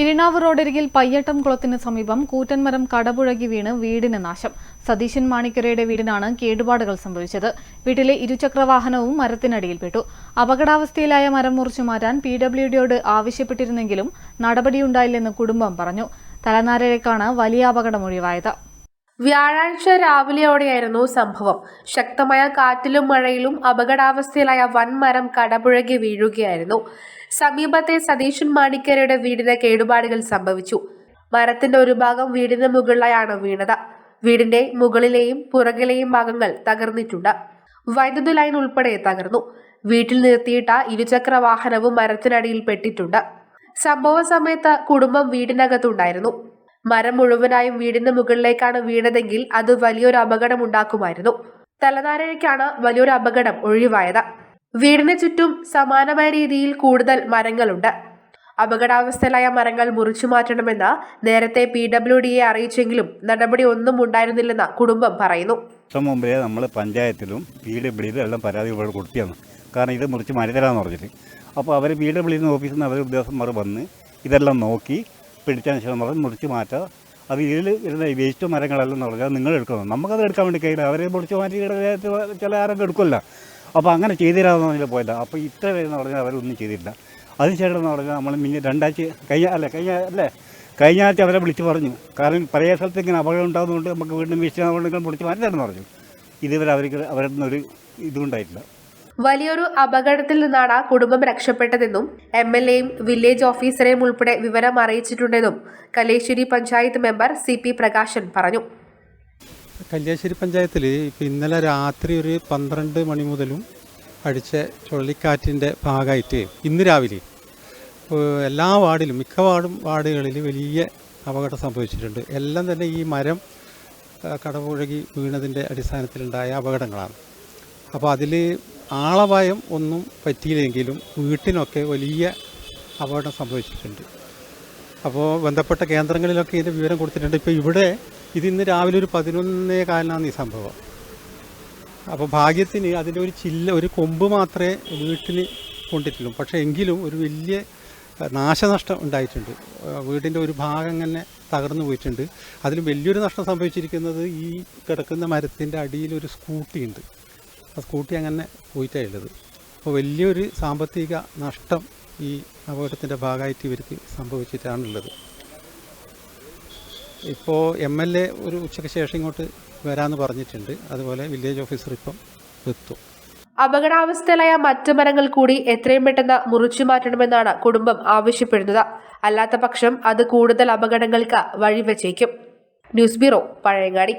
ഇരിണാവ് റോഡരികിൽ പയ്യട്ടം കുളത്തിന് സമീപം കൂറ്റൻമരം കടപുഴകി വീണ് വീടിന് നാശം. സതീശൻ മാണിക്കരയുടെ വീടിനാണ് കേടുപാടുകൾ സംഭവിച്ചത്. വീട്ടിലെ ഇരുചക്രവാഹനവും മരത്തിനടിയിൽപ്പെട്ടു അപകടാവസ്ഥയിലായ മരം മുറിച്ചു മാറ്റാൻ പി ഡബ്ല്യു ഡിയോട് ആവശ്യപ്പെട്ടിരുന്നെങ്കിലും നടപടിയുണ്ടായില്ലെന്ന് കുടുംബം പറഞ്ഞു. തലനാരിഴക്കാണ് വലിയ അപകടം ഒഴിവായത്. വ്യാഴാഴ്ച രാവിലെയോടെയായിരുന്നു സംഭവം. ശക്തമായ കാറ്റിലും മഴയിലും അപകടാവസ്ഥയിലായ വൻമരം കടപുഴകി വീഴുകയായിരുന്നു. സമീപത്തെ സതീശൻ മാണിക്കരയുടെ വീടിന് കേടുപാടുകൾ സംഭവിച്ചു. മരത്തിന്റെ ഒരു ഭാഗം വീടിന് മുകളിലായാണ് വീണത്. വീടിന്റെ മുകളിലെയും പുറകിലെയും ഭാഗങ്ങൾ തകർന്നിട്ടുണ്ട്. വൈദ്യുതി ലൈൻ ഉൾപ്പെടെ തകർന്നു. വീട്ടിൽ നിർത്തിയിട്ട ഇരുചക്ര വാഹനവും മരത്തിനടിയിൽ പെട്ടിട്ടുണ്ട്. സംഭവ സമയത്ത് കുടുംബം വീടിനകത്തുണ്ടായിരുന്നു. മരം മുഴുവനായും വീടിന് മുകളിലേക്കാണ് വീണതെങ്കിൽ അത് വലിയൊരു അപകടം ഉണ്ടാക്കുമായിരുന്നു തലനാരിഴയ്ക്കാണ് വലിയൊരു അപകടം ഒഴിവായത്. വീടിന് ചുറ്റും സമാനമായ രീതിയിൽ കൂടുതൽ മരങ്ങളുണ്ട്. അപകടാവസ്ഥയിലായ മരങ്ങൾ മുറിച്ചു മാറ്റണമെന്ന് നേരത്തെ പി ഡബ്ല്യു ഡിയെ അറിയിച്ചെങ്കിലും നടപടി ഒന്നും ഉണ്ടായിരുന്നില്ലെന്ന് കുടുംബം പറയുന്നു. വർഷം മുമ്പേ നമ്മൾ പഞ്ചായത്തിലും പി ഡബ്ല്യൂയിലും എല്ലാം പരാതി കൊടുത്തിയാണ് കാരണം ഇത് മുറിച്ച് മാറ്റിത്തരാമെന്ന് പറഞ്ഞിട്ട്. അപ്പോൾ അവർ പി ഡബ്ല്യൂന്ന് ഓഫീസിൽ നിന്ന് അവർ ഉദ്യോഗസ്ഥന്മാർ വന്ന് ഇതെല്ലാം നോക്കി പിടിച്ചതിന് ശേഷം പറഞ്ഞ് മുറിച്ച് മാറ്റുക അത് ഇതിൽ ഇരുന്ന വേസ്റ്റ് മരങ്ങളെല്ലാം എന്ന് പറഞ്ഞാൽ നിങ്ങൾ എടുക്കണം. നമുക്കത് എടുക്കാൻ വേണ്ടി കഴിയില്ല. അവരെ മുറിച്ച് മാറ്റി ചില ആരൊക്കെ എടുക്കില്ല അപ്പോൾ അങ്ങനെ ചെയ്തുതരാമെന്ന് പറഞ്ഞാൽ പോയില്ല അപ്പോൾ ഇത്ര വരുന്ന പറഞ്ഞാൽ അവരൊന്നും ചെയ്തില്ല. അതിനുശേഷം എന്ന് പറഞ്ഞാൽ നമ്മൾ മിനി രണ്ടാഴ്ച കഴിഞ്ഞ അല്ല കഴിഞ്ഞ അല്ലേ? കഴിഞ്ഞ ആഴ്ച അവരെ വിളിച്ച് പറഞ്ഞു. കാരണം പഴയ സ്ഥലത്ത് ഇങ്ങനെ അപകടം ഉണ്ടാകുന്നതുകൊണ്ട് നമുക്ക് വീണ്ടും വീഴ്ച പൊളിച്ച് മാറ്റി തരണം പറഞ്ഞു. ഇതുവരെ അവർക്ക് അവരുടെ ഒരു ഇതും ഉണ്ടായിട്ടില്ല. വലിയൊരു അപകടത്തിൽ നിന്നാണ് ആ കുടുംബം രക്ഷപ്പെട്ടതെന്നും എം എൽ എയും വില്ലേജ് ഓഫീസറെയും ഉൾപ്പെടെ വിവരം അറിയിച്ചിട്ടുണ്ടെന്നും Kalliasseri panchayat member C P Prakashan പറഞ്ഞു. കല്യാശ്ശേരി പഞ്ചായത്തിൽ ഇപ്പം ഇന്നലെ രാത്രി ഒരു പന്ത്രണ്ട് മണി മുതലും അടിച്ച ചുഴലിക്കാറ്റിന്റെ ഭാഗമായിട്ട് ഇന്ന് രാവിലെ എല്ലാ വാർഡിലും മിക്ക വാർഡും വാർഡുകളിൽ വലിയ അപകടം സംഭവിച്ചിട്ടുണ്ട്. എല്ലാം തന്നെ ഈ മരം കടപുഴകി വീണതിന്റെ അടിസ്ഥാനത്തിലുണ്ടായ അപകടങ്ങളാണ്. അപ്പോൾ അതിൽ ആളപായം ഒന്നും പറ്റിയില്ലെങ്കിലും വീട്ടിനൊക്കെ വലിയ അപകടം സംഭവിച്ചിട്ടുണ്ട്. അപ്പോൾ ബന്ധപ്പെട്ട കേന്ദ്രങ്ങളിലൊക്കെ ഇതിന്റെ വിവരം കൊടുത്തിട്ടുണ്ട്. ഇപ്പോൾ ഇവിടെ ഇത് ഇന്ന് രാവിലെ ഒരു പതിനൊന്നേ കാലിനാണ് ഈ സംഭവം. അപ്പോൾ ഭാഗ്യത്തിന് അതിന്റെ ഒരു ചില്ല ഒരു കൊമ്പ് മാത്രമേ വീട്ടിന് കൊണ്ടിട്ടുള്ളൂ. പക്ഷേ എങ്കിലും ഒരു വലിയ നാശനഷ്ടം ഉണ്ടായിട്ടുണ്ട്. വീടിന്റെ ഒരു ഭാഗം തന്നെ തകർന്നു പോയിട്ടുണ്ട്. അതിൽ വലിയൊരു നഷ്ടം സംഭവിച്ചിരിക്കുന്നത് ഈ കിടക്കുന്ന മരത്തിന്റെ അടിയിൽ ഒരു സ്കൂട്ടി ഉണ്ട് സ്കൂട്ടി അങ്ങനെ പോയിട്ടേ ഉള്ളത്. അപ്പോൾ വലിയൊരു സാമ്പത്തിക നഷ്ടം ഈ അപകടത്തിന്റെ ഭാഗമായിട്ട് ഇവർക്ക് സംഭവിച്ചിട്ടാണുള്ളത്. ഇപ്പോൾ എം എൽ എ ഒരു ഉച്ചയ്ക്ക് ശേഷം ഇങ്ങോട്ട് വരാമെന്ന് പറഞ്ഞിട്ടുണ്ട്. അതുപോലെ വില്ലേജ് ഓഫീസർ ഇപ്പം എത്തും. അപകടാവസ്ഥയിലായ മറ്റു മരങ്ങൾ കൂടി എത്രയും പെട്ടെന്ന് മുറിച്ചു മാറ്റണമെന്നാണ് കുടുംബം ആവശ്യപ്പെടുന്നത്. അല്ലാത്ത പക്ഷം അത് കൂടുതൽ അപകടങ്ങൾക്ക് വഴിവെച്ചേക്കും. News bureau Pazhayangadi.